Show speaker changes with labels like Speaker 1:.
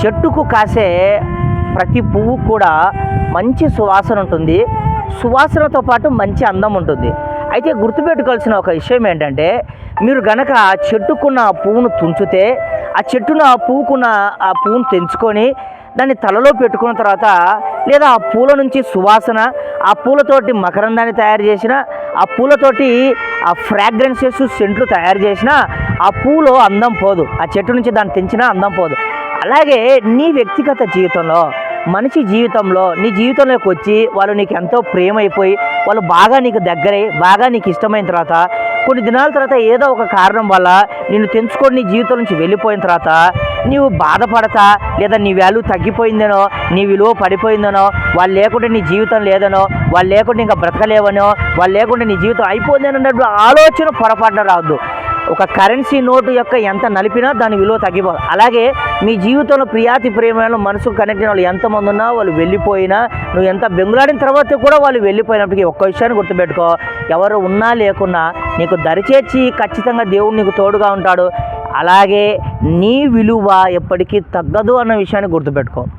Speaker 1: చెట్టుకు కాసే ప్రతి పువ్వు కూడా మంచి సువాసన ఉంటుంది. సువాసనతో పాటు మంచి అందం ఉంటుంది. అయితే గుర్తుపెట్టుకోవాల్సిన ఒక విషయం ఏంటంటే మీరు గనక ఆ చెట్టుకున్న ఆ పువ్వును తుంచితే ఆ చెట్టున ఆ పువ్వుకున్న ఆ పువ్వును తెంచుకొని దాన్ని తలలో పెట్టుకున్న తర్వాత లేదా ఆ పూల నుంచి సువాసన ఆ పూలతోటి మకరందాన్ని తయారు చేసిన ఆ పూలతోటి ఆ ఫ్రాగ్రెన్సెస్ సెంట్లు తయారు చేసిన ఆ పూలో అందం పోదు. ఆ చెట్టు నుంచి దాన్ని తెంచినా అందం పోదు. అలాగే నీ వ్యక్తిగత జీవితంలో మనిషి జీవితంలో నీ జీవితంలోకి వచ్చి వాళ్ళు నీకు ఎంతో ప్రేమ అయిపోయి వాళ్ళు బాగా నీకు దగ్గరై బాగా నీకు ఇష్టమైన తర్వాత కొన్ని దినాల తర్వాత ఏదో ఒక కారణం వల్ల నిన్ను తెంచుకొని నీ జీవితం నుంచి వెళ్ళిపోయిన తర్వాత నీవు బాధపడతా లేదా నీ వాల్యూ తగ్గిపోయిందనో నీ విలువ పడిపోయిందనో వాళ్ళు లేకుంటే నీ జీవితం లేదనో వాళ్ళు లేకుంటే ఇంకా బ్రతకలేవనో వాళ్ళు లేకుంటే నీ జీవితం అయిపోయిందని అన్నట్టు ఆలోచన పొరపాటున రావద్దు. ఒక కరెన్సీ నోటు యొక్క ఎంత నలిపినా దాని విలువ తగ్గిపోదు. అలాగే మీ జీవితంలో ప్రియాతి ప్రేమైన మనసుకు కనెక్ట్ అయిన వాళ్ళు ఎంతమంది ఉన్నా వాళ్ళు వెళ్ళిపోయినా నువ్వు ఎంత బెంగులాడిన తర్వాత కూడా వాళ్ళు వెళ్ళిపోయినప్పటికీ ఒక్క విషయాన్ని గుర్తుపెట్టుకో. ఎవరు ఉన్నా లేకున్నా నీకు దరిచేర్చి ఖచ్చితంగా దేవుడు నీకు తోడుగా ఉంటాడు. అలాగే నీ విలువ ఎప్పటికీ తగ్గదు అన్న విషయాన్ని గుర్తుపెట్టుకో.